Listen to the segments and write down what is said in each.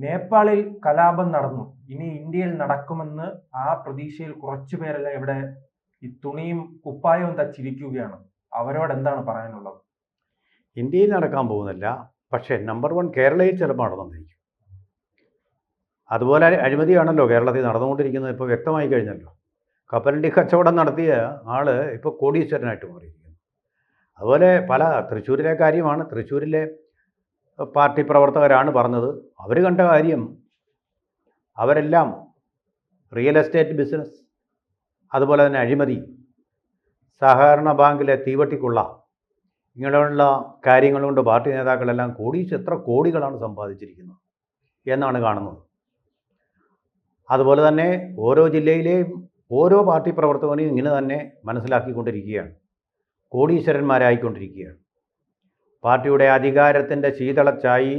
നേപ്പാളിൽ കലാപം നടന്നു. ഇനി ഇന്ത്യയിൽ നടക്കുമെന്ന് ആ പ്രതീക്ഷയിൽ കുറച്ചു പേരെല്ലാം ഇവിടെ ഈ തുണിയും കുപ്പായവും തച്ചിരിക്കുകയാണ്. അവരോട് എന്താണ് പറയാനുള്ളത്? ഇന്ത്യയിൽ നടക്കാൻ പോകുന്നില്ല. പക്ഷേ നമ്പർ വൺ കേരളയിൽ ചിലപ്പോൾ നടന്നിരിക്കും അതുപോലെ അഴിമതിയാണല്ലോ കേരളത്തിൽ നടന്നുകൊണ്ടിരിക്കുന്നത്. ഇപ്പോൾ വ്യക്തമായി കഴിഞ്ഞല്ലോ. കപ്പലണ്ടി കച്ചവടം നടത്തിയ ആൾ ഇപ്പോൾ കോടീശ്വരനായിട്ട് മാറിയിരിക്കുന്നു. അതുപോലെ പല തൃശ്ശൂരിലെ കാര്യമാണ്. തൃശ്ശൂരിലെ പാർട്ടി പ്രവർത്തകരാണ് പറഞ്ഞത്. അവർ കണ്ട കാര്യം. അവരെല്ലാം റിയൽ എസ്റ്റേറ്റ് ബിസിനസ് അതുപോലെ തന്നെ അഴിമതി സഹകരണ ബാങ്കിലെ തീവട്ടിക്കുള്ള ഇങ്ങനെയുള്ള കാര്യങ്ങൾ കൊണ്ട് പാർട്ടി നേതാക്കളെല്ലാം കൂടി എത്ര കോടികളാണ് സമ്പാദിച്ചിരിക്കുന്നത് എന്നാണ് കാണുന്നത്. അതുപോലെ തന്നെ ഓരോ ജില്ലയിലെയും ഓരോ പാർട്ടി പ്രവർത്തകനെയും ഇങ്ങനെ തന്നെ മനസ്സിലാക്കിക്കൊണ്ടിരിക്കുകയാണ്. കോടീശ്വരന്മാരായിക്കൊണ്ടിരിക്കുകയാണ്. പാർട്ടിയുടെ അധികാരത്തിന്റെ ശീതളച്ചായി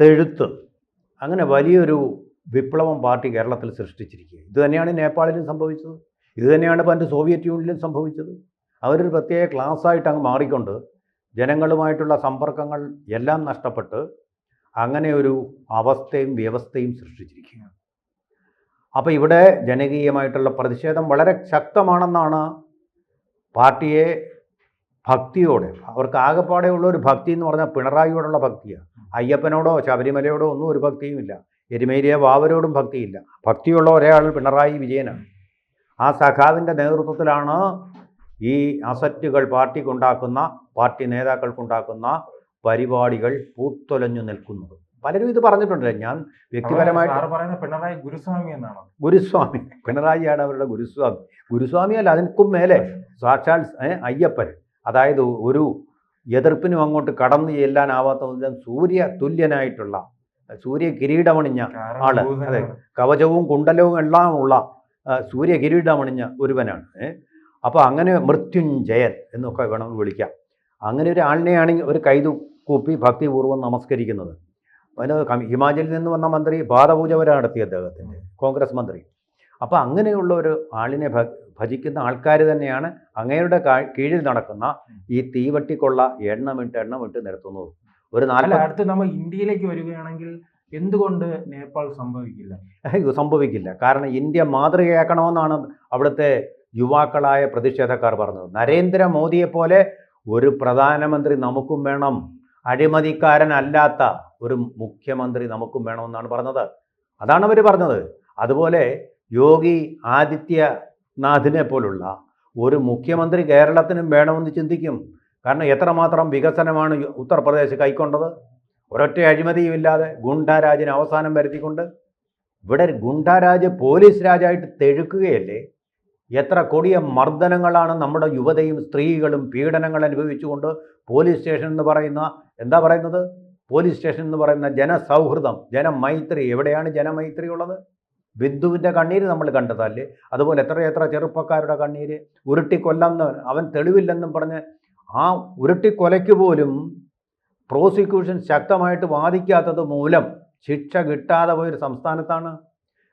തെഴുത്ത്. അങ്ങനെ വലിയൊരു വിപ്ലവം പാർട്ടി കേരളത്തിൽ സൃഷ്ടിച്ചിരിക്കുക ഇതുതന്നെയാണ് നേപ്പാളിലും സംഭവിച്ചത്. ഇതുതന്നെയാണ് പണ്ട് സോവിയറ്റ് യൂണിയനിലും സംഭവിച്ചത്. അവരൊരു പ്രത്യേക ക്ലാസ്സായിട്ട് അങ്ങ് മാറിക്കൊണ്ട് ജനങ്ങളുമായിട്ടുള്ള സമ്പർക്കങ്ങൾ എല്ലാം നഷ്ടപ്പെട്ട് അങ്ങനെ ഒരു അവസ്ഥയും വ്യവസ്ഥയും സൃഷ്ടിച്ചിരിക്കുകയാണ്. അപ്പോൾ ഇവിടെ ജനകീയമായിട്ടുള്ള പ്രതിഷേധം വളരെ ശക്തമാണെന്നാണ് പാർട്ടിയെ ഭക്തിയോടെ അവർക്ക് ആകെപ്പാടെ ഉള്ള ഒരു ഭക്തി എന്ന് പറഞ്ഞാൽ പിണറായിയോടുള്ള ഭക്തിയാണ്. അയ്യപ്പനോടോ ശബരിമലയോടോ ഒന്നും ഒരു ഭക്തിയുമില്ല എരുമേലിയ വാവരോടും ഭക്തിയില്ല. ഭക്തിയുള്ള ഒരാൾ പിണറായി വിജയനാണ്. ആ സഖാവിന്റെ നേതൃത്വത്തിലാണ് ഈ അസറ്റുകൾ പാർട്ടിക്കുണ്ടാക്കുന്ന പാർട്ടി നേതാക്കൾക്കുണ്ടാക്കുന്ന പരിപാടികൾ പൂത്തൊലഞ്ഞു നിൽക്കുന്നത്. പലരും ഇത് പറഞ്ഞിട്ടുണ്ട് ഞാൻ വ്യക്തിപരമായിട്ട് പറയുന്നത് പിണറായി ഗുരുസ്വാമി എന്നാണ്? ഗുരുസ്വാമി. പിണറായിയാണ് അവരുടെ ഗുരുസ്വാമി. ഗുരുസ്വാമിയല്ല അതിനും മേലെ. സാക്ഷാൽ അയ്യപ്പൻ. അതായത് ഒരു എതിർപ്പിനും അങ്ങോട്ട് കടന്നു ചെല്ലാനാവാത്ത വിധം സൂര്യ തുല്യനായിട്ടുള്ള സൂര്യ കിരീടമണിഞ്ഞ ആൾ. അതെ. കവചവും കുണ്ടലവും എല്ലാം ഉള്ള സൂര്യ കിരീടമണിഞ്ഞ ഒരുവനാണ്? അപ്പോൾ അങ്ങനെ മൃത്യുഞ്ജയൻ എന്നൊക്കെ വേണം വിളിക്കാം അങ്ങനെ ഒരു ആളിനെയാണ് ഒരു കൈതു കൂപ്പി ഭക്തിപൂർവം നമസ്കരിക്കുന്നത് അതിന് ഹിമാചലിൽ നിന്ന് വന്ന മന്ത്രി പാദപൂജ വരെ നടത്തി അദ്ദേഹത്തിന്റെ കോൺഗ്രസ് മന്ത്രി അപ്പോൾ അങ്ങനെയുള്ള ഒരു ആളിനെ ഭജിക്കുന്ന ആൾക്കാർ തന്നെയാണ് അങ്ങയുടെ കീഴിൽ നടക്കുന്ന ഈ തീവട്ടിക്കൊള്ള എണ്ണമിട്ട് എണ്ണമിട്ട് നിരത്തുന്നത്. ഒരു നാല് അടുത്ത് നമ്മൾ ഇന്ത്യയിലേക്ക് വരികയാണെങ്കിൽ എന്തുകൊണ്ട് നേപ്പാൾ സംഭവിക്കില്ല? സംഭവിക്കില്ല. കാരണം ഇന്ത്യ മാതൃകയാക്കണമെന്നാണ് അവിടുത്തെ യുവാക്കളായ പ്രതിഷേധക്കാർ പറഞ്ഞത്. നരേന്ദ്രമോദിയെ പോലെ ഒരു പ്രധാനമന്ത്രി നമുക്കും വേണം. അഴിമതിക്കാരനല്ലാത്ത ഒരു മുഖ്യമന്ത്രി നമുക്കും വേണമെന്നാണ് പറഞ്ഞത്. അതാണ് അവർ പറഞ്ഞത്. അതുപോലെ യോഗി ആദിത്യനാഥിനെ പോലുള്ള ഒരു മുഖ്യമന്ത്രി കേരളത്തിനും വേണമെന്ന് ചിന്തിക്കും. കാരണം എത്രമാത്രം വികസനമാണ് ഉത്തർപ്രദേശ് കൈക്കൊണ്ടത്? ഒരൊറ്റ അഴിമതിയുമില്ലാതെ ഗുണ്ടാരാജിന് അവസാനം വരുത്തിക്കൊണ്ട് ഇവിടെ ഗുണ്ടാരാജ് പോലീസ് രാജായിട്ട് തെഴുക്കുകയല്ലേ? എത്ര കൊടിയ മർദ്ദനങ്ങളാണ് നമ്മുടെ യുവതയും സ്ത്രീകളും പീഡനങ്ങൾ അനുഭവിച്ചുകൊണ്ട് പോലീസ് സ്റ്റേഷൻ എന്ന് പറയുന്ന എന്താ പറയുന്നത്? പോലീസ് സ്റ്റേഷൻ എന്ന് പറയുന്ന ജനസൗഹൃദം ജനമൈത്രി എവിടെയാണ് ജനമൈത്രി ഉള്ളത്? ബിന്ദുവിന്റെ കണ്ണീര് നമ്മൾ കണ്ടതല്ലേ അതുപോലെ എത്രയെത്ര എത്ര ചെറുപ്പക്കാരുടെ കണ്ണീര്. ഉരുട്ടിക്കൊല്ലെന്ന് അവൻ തെളിവില്ലെന്നും പറഞ്ഞ് ആ ഉരുട്ടിക്കൊലയ്ക്ക് പോലും പ്രോസിക്യൂഷൻ ശക്തമായിട്ട് വാദിക്കാത്തത് മൂലം ശിക്ഷ കിട്ടാതെ പോയൊരു സംസ്ഥാനത്താണ്.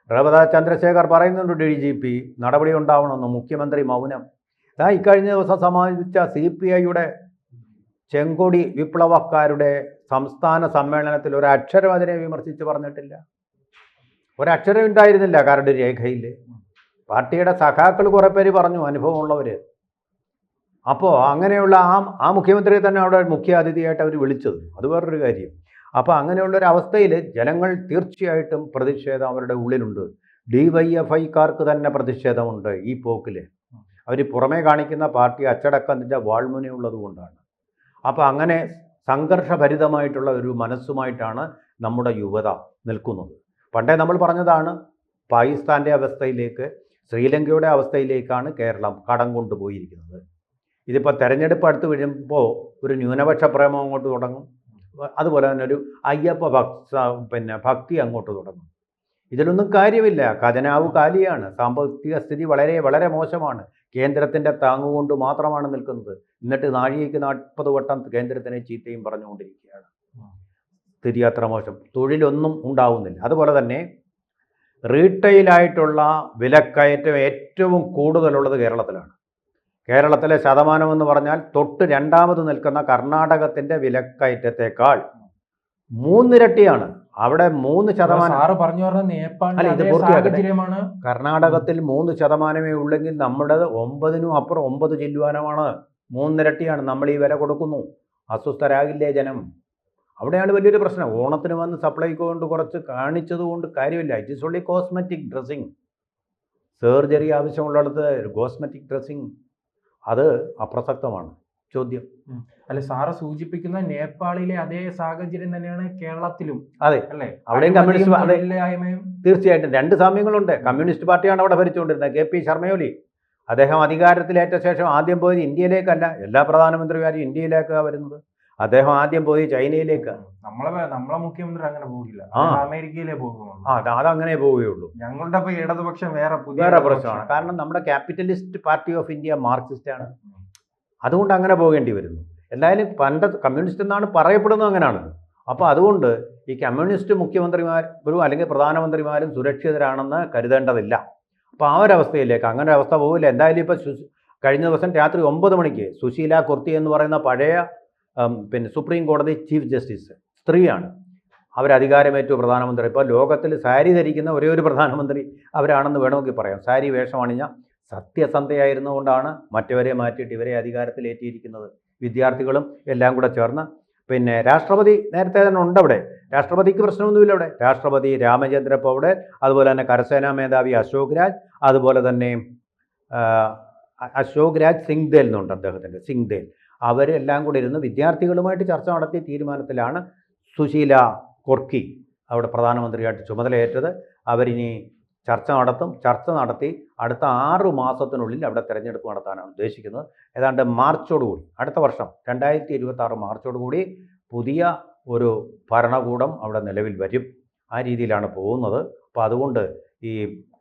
റവത ചന്ദ്രശേഖർ പറയുന്നുണ്ട് ഡി ജി പി നടപടി ഉണ്ടാവണമെന്ന് മുഖ്യമന്ത്രി മൗനം. ഇതാ ഇക്കഴിഞ്ഞ ദിവസം സമാപിച്ച സി പി ഐയുടെ ചെങ്കൊടി വിപ്ലവക്കാരുടെ സംസ്ഥാന സമ്മേളനത്തിൽ ഒരു അക്ഷരം അതിനെ വിമർശിച്ച് പറഞ്ഞിട്ടില്ല. ഒരക്ഷരം ഉണ്ടായിരുന്നില്ല കാരുടെ രേഖയിൽ. പാർട്ടിയുടെ സഖാക്കൾ കുറേ പേര് പറഞ്ഞു അനുഭവമുള്ളവർ അപ്പോൾ അങ്ങനെയുള്ള ആ ആ മുഖ്യമന്ത്രിയെ തന്നെ അവിടെ മുഖ്യ അതിഥിയായിട്ട് അവർ വിളിച്ചത്. അത് വേറൊരു കാര്യം. അപ്പോൾ അങ്ങനെയുള്ള ഒരു അവസ്ഥയിൽ ജനങ്ങൾ തീർച്ചയായിട്ടും പ്രതിഷേധം അവരുടെ ഉള്ളിലുണ്ട്. ഡി വൈ എഫ് ഐക്കാർക്ക് തന്നെ പ്രതിഷേധമുണ്ട് ഈ പോക്കിൽ അവർ പുറമേ കാണിക്കുന്ന പാർട്ടി അച്ചടക്കത്തിന്റെ വാൾമുനയുള്ളത് കൊണ്ടാണ്. അപ്പോൾ അങ്ങനെ സംഘർഷഭരിതമായിട്ടുള്ള ഒരു മനസ്സുമായിട്ടാണ് നമ്മുടെ യുവത നിൽക്കുന്നത്. പണ്ടേ നമ്മൾ പറഞ്ഞതാണ് പാകിസ്ഥാന്റെ അവസ്ഥയിലേക്ക് ശ്രീലങ്കയുടെ അവസ്ഥയിലേക്കാണ് കേരളം കടം കൊണ്ടുപോയിരിക്കുന്നത്. ഇതിപ്പോൾ തെരഞ്ഞെടുപ്പ് അടുത്ത് വരുമ്പോൾ ഒരു ന്യൂനപക്ഷ പ്രേമം അങ്ങോട്ട് തുടങ്ങും. അതുപോലെ തന്നെ ഒരു അയ്യപ്പ ഭക്ത പിന്നെ ഭക്തി അങ്ങോട്ട് തുടങ്ങും. ഇതിലൊന്നും കാര്യമില്ല. ഖജനാവ് കാലിയാണ്. സാമ്പത്തിക സ്ഥിതി വളരെ വളരെ മോശമാണ്. കേന്ദ്രത്തിന്റെ താങ്ങുകൊണ്ട് മാത്രമാണ് നിൽക്കുന്നത്. എന്നിട്ട് നാഴികയ്ക്ക് നാൽപ്പത് വട്ടം കേന്ദ്രത്തിനെ ചീത്തയും പറഞ്ഞുകൊണ്ടിരിക്കുകയാണ്. സ്ഥിതി അത്ര മോശം. തൊഴിലൊന്നും ഉണ്ടാവുന്നില്ല. അതുപോലെ തന്നെ റീറ്റെയിലായിട്ടുള്ള വിലക്കയറ്റം ഏറ്റവും കൂടുതലുള്ളത് കേരളത്തിലാണ്. കേരളത്തിലെ ശതമാനം എന്ന് പറഞ്ഞാൽ തൊട്ട് രണ്ടാമത് നിൽക്കുന്ന കർണാടകത്തിന്റെ വിലക്കയറ്റത്തേക്കാൾ മൂന്നിരട്ടിയാണ്. അവിടെ മൂന്ന് ശതമാനം ആറ് പറഞ്ഞു പറഞ്ഞ നേപ്പാളിലെ അല്ല, ഇത് അതേ പൂർത്തിയാക്കട്ടെ. സാഹചര്യമാണ്. കർണാടകത്തിൽ മൂന്ന് ശതമാനമേ ഉള്ളെങ്കിൽ നമ്മുടെ ഒമ്പതിനും അപ്പുറം ഒമ്പത് ചില്ലുവാനമാണ്. മൂന്നിരട്ടിയാണ്. നമ്മൾ ഈ വില കൊടുക്കുന്നു. അസ്വസ്ഥരാകില്ലേ ജനം? അവിടെയാണ് വലിയൊരു പ്രശ്നം. ഓണത്തിന് വന്ന് സപ്ലൈ കൊണ്ട് കുറച്ച് കാണിച്ചത് കൊണ്ട് കാര്യമില്ല. It is only cosmetic dressing surgery ആവശ്യമുള്ളിടത്ത് കോസ്മെറ്റിക് ഡ്രസ്സിങ് അത് അപ്രസക്തമാണ്. ചോദ്യം. അല്ല സാറ് സൂചിപ്പിക്കുന്ന നേപ്പാളിലെ അതേ സാഹചര്യം തന്നെയാണ് കേരളത്തിലും. അതെ. അല്ലേ? അവിടെയും കമ്മ്യൂണിസ്റ്റ് തീർച്ചയായിട്ടും രണ്ട് സാമ്യങ്ങളുണ്ട്. കമ്മ്യൂണിസ്റ്റ് പാർട്ടിയാണ് അവിടെ ഭരിച്ചുകൊണ്ടിരുന്നത്. K P ശർമ്മയോലി. അദ്ദേഹം അധികാരത്തിലേറ്റ ശേഷം ആദ്യം പോയത് ഇന്ത്യയിലേക്കല്ല. എല്ലാ പ്രധാനമന്ത്രിമാരും ഇന്ത്യയിലേക്കാണ് വരുന്നത്. അദ്ദേഹം ആദ്യം പോയി ചൈനയിലേക്ക്. നമ്മളെ നമ്മളെ മുഖ്യമന്ത്രി അങ്ങനെ പോകില്ല അമേരിക്കയിലേ പോകുള്ളൂ ആ അത് അതങ്ങനെ പോവുകയുള്ളൂ. ഞങ്ങളുടെ ഇടതുപക്ഷം വേറെ വേറെ. പ്രശ്നമാണ്. കാരണം നമ്മുടെ capitalist party of India Marxist ആണ് അതുകൊണ്ട് അങ്ങനെ പോകേണ്ടി വരുന്നു. എന്തായാലും പണ്ട് കമ്മ്യൂണിസ്റ്റ് എന്നാണ് പറയപ്പെടുന്നത് അങ്ങനെയാണ് അപ്പോൾ അതുകൊണ്ട് ഈ കമ്മ്യൂണിസ്റ്റ് മുഖ്യമന്ത്രിമാരും അല്ലെങ്കിൽ പ്രധാനമന്ത്രിമാരും സുരക്ഷിതരാണെന്ന് കരുതേണ്ടതില്ല. അപ്പോൾ ആ ഒരു അവസ്ഥയിലേക്ക് അങ്ങനെ ഒരു അവസ്ഥ പോകില്ല എന്തായാലും ഇപ്പോൾ കഴിഞ്ഞ ദിവസം രാത്രി ഒമ്പത് മണിക്ക് സുശീല കുർത്തി എന്ന് പറയുന്ന പഴയ പിന്നെ സുപ്രീം കോടതി ചീഫ് ജസ്റ്റിസ് സ്ത്രീയാണ്. അവർ അധികാരമേറ്റു പ്രധാനമന്ത്രി. ഇപ്പോൾ ലോകത്തിൽ സാരി ധരിക്കുന്ന ഒരേ ഒരു പ്രധാനമന്ത്രി അവരാണെന്ന് വേണമെങ്കിൽ പറയാം. സാരി വേഷമണിഞ്ഞ സത്യസന്ധയായിരുന്നുകൊണ്ടാണ് മറ്റവരെ മാറ്റിയിട്ട് ഇവരെ അധികാരത്തിലേറ്റിയിരിക്കുന്നത് വിദ്യാർത്ഥികളും എല്ലാം കൂടെ ചേർന്ന് പിന്നെ രാഷ്ട്രപതി നേരത്തെ തന്നെ ഉണ്ട് അവിടെ. രാഷ്ട്രപതിക്ക് പ്രശ്നമൊന്നുമില്ല അവിടെ. രാഷ്ട്രപതി രാമചന്ദ്ര പൗഡർ അതുപോലെ തന്നെ കരസേനാ മേധാവി അശോക് രാജ് അതുപോലെ തന്നെ അശോക് രാജ് സിംഗ്ദേൽ എന്നുണ്ട് അദ്ദേഹത്തിന്റെ. സിംഗ്ദേൽ. അവരെല്ലാം കൂടി ഇരുന്ന് വിദ്യാർത്ഥികളുമായിട്ട് ചർച്ച നടത്തിയ തീരുമാനത്തിലാണ് സുശീല കൊർക്കി അവിടെ പ്രധാനമന്ത്രിയായിട്ട് ചുമതലയേറ്റത്. അവരിനി ചർച്ച നടത്തും ചർച്ച നടത്തി അടുത്ത ആറു മാസത്തിനുള്ളിൽ അവിടെ തിരഞ്ഞെടുപ്പ് നടത്താനാണ് ഉദ്ദേശിക്കുന്നത്. ഏതാണ്ട് മാർച്ചോടുകൂടി അടുത്ത വർഷം രണ്ടായിരത്തി ഇരുപത്തി ആറ് മാർച്ചോടുകൂടി പുതിയ ഒരു ഭരണകൂടം അവിടെ നിലവിൽ വരും. ആ രീതിയിലാണ് പോകുന്നത്. അപ്പോൾ അതുകൊണ്ട് ഈ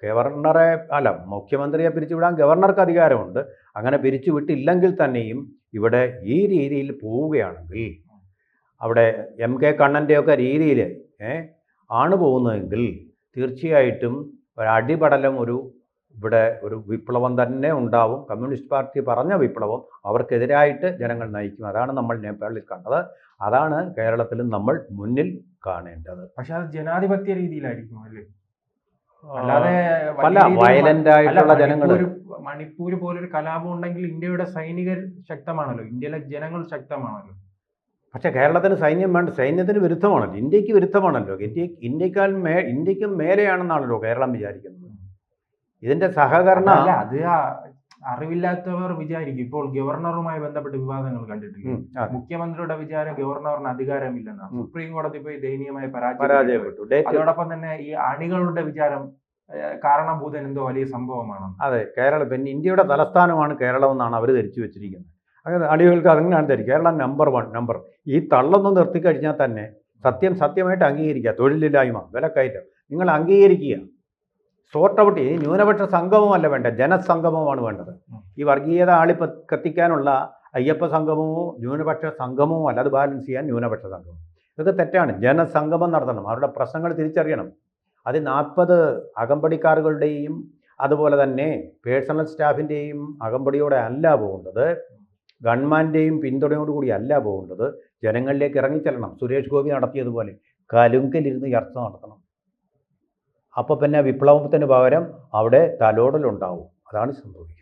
ഗവർണറെ അല്ല മുഖ്യമന്ത്രിയെ പിരിച്ചുവിടാൻ ഗവർണർക്ക് അധികാരമുണ്ട്. അങ്ങനെ പിരിച്ചുവിട്ടില്ലെങ്കിൽ തന്നെയും ഇവിടെ ഈ രീതിയിൽ പോവുകയാണെങ്കിൽ അവിടെ എം കെ കണ്ണന്റെയൊക്കെ രീതിയിൽ ആണ് പോകുന്നതെങ്കിൽ തീർച്ചയായിട്ടും ഒരു അടിപടലം ഒരു ഇവിടെ ഒരു വിപ്ലവം തന്നെ ഉണ്ടാവും. കമ്മ്യൂണിസ്റ്റ് പാർട്ടി പറഞ്ഞ വിപ്ലവം അവർക്കെതിരായിട്ട് ജനങ്ങൾ നയിക്കും. അതാണ് നമ്മൾ നേപ്പാളിൽ കണ്ടത്. അതാണ് കേരളത്തിലും നമ്മൾ മുന്നിൽ കാണേണ്ടത്. പക്ഷെ അത് ജനാധിപത്യ രീതിയിലായിരിക്കും അല്ലേ? അല്ലാതെ പല വയലന്റ് ആയിട്ടുള്ള ജനങ്ങൾ മണിപ്പൂര് മണിപ്പൂര് പോലൊരു കലാപം ഉണ്ടെങ്കിൽ ഇന്ത്യയുടെ സൈനികർ ശക്തമാണല്ലോ. ഇന്ത്യയിലെ ജനങ്ങൾ ശക്തമാണല്ലോ. പക്ഷേ കേരളത്തിന് സൈന്യം വേണ്ട സൈന്യത്തിന് വിരുദ്ധമാണല്ലോ. ഇന്ത്യയ്ക്ക് വിരുദ്ധമാണല്ലോ. ഇന്ത്യ ഇന്ത്യക്കാൾ മേ ഇന്ത്യക്കും മേലെയാണെന്നാണല്ലോ കേരളം വിചാരിക്കുന്നത്. ഇതിന്റെ സഹകരണ അത് അറിവില്ലാത്തവർ വിചാരിക്കും. ഇപ്പോൾ ഗവർണറുമായി ബന്ധപ്പെട്ട് വിവാദങ്ങൾ കണ്ടിട്ടില്ല? മുഖ്യമന്ത്രിയുടെ വിചാരം ഗവർണറിന് അധികാരമില്ലെന്നാണ്. സുപ്രീം കോടതി പോയി ദയനീയമായി പരാജയപ്പെട്ടു. അതോടൊപ്പം തന്നെ ഈ അണികളുടെ വിചാരം കാരണഭൂതൻ എന്തോ വലിയ സംഭവമാണ് അതെ കേരളം പിന്നെ ഇന്ത്യയുടെ തലസ്ഥാനമാണ് കേരളം എന്നാണ് അവർ ധരിച്ചു വെച്ചിരിക്കുന്നത്. അങ്ങനെ അടികൾക്ക് അങ്ങനെയാണ് ധരിക്കുക. കേരളം നമ്പർ വൺ നമ്പർ ഈ തള്ളൊന്നും നിർത്തി കഴിഞ്ഞാൽ തന്നെ സത്യം സത്യമായിട്ട് അംഗീകരിക്കുക. തൊഴിലില്ലായ്മ വിലക്കയറ്റം. നിങ്ങൾ അംഗീകരിക്കുക. സോർട്ട് ഔട്ട് ഈ ന്യൂനപക്ഷ സംഗമമല്ല വേണ്ട ജനസംഗമമാണ് വേണ്ടത്. ഈ വർഗീയത ആളിപ്പ കത്തിക്കാനുള്ള അയ്യപ്പ സംഗമമോ ന്യൂനപക്ഷ സംഗമമോ അല്ല. അത് ബാലൻസ് ചെയ്യാൻ ന്യൂനപക്ഷ സംഗമം. ഇതൊക്കെ തെറ്റാണ്. ജനസംഗമം നടത്തണം. അവരുടെ പ്രശ്നങ്ങൾ തിരിച്ചറിയണം. അത് നാൽപ്പത് അകമ്പടിക്കാരുകളുടെയും അതുപോലെ തന്നെ പേഴ്സണൽ സ്റ്റാഫിന്റെയും അകമ്പടിയോടെ അല്ല പോകേണ്ടത് ഗവൺമെന്റെയും പിന്തുണയോടുകൂടി അല്ല പോകേണ്ടത് ജനങ്ങളിലേക്ക് ഇറങ്ങിച്ചെല്ലണം. സുരേഷ് ഗോപി നടത്തിയതുപോലെ കലുങ്കിലിരുന്ന് ചർച്ച നടത്തണം. അപ്പോൾ പിന്നെ വിപ്ലവത്തിന് പകരം അവിടെ തലോടലുണ്ടാവും. അതാണ് സംഭവിക്കുന്നത്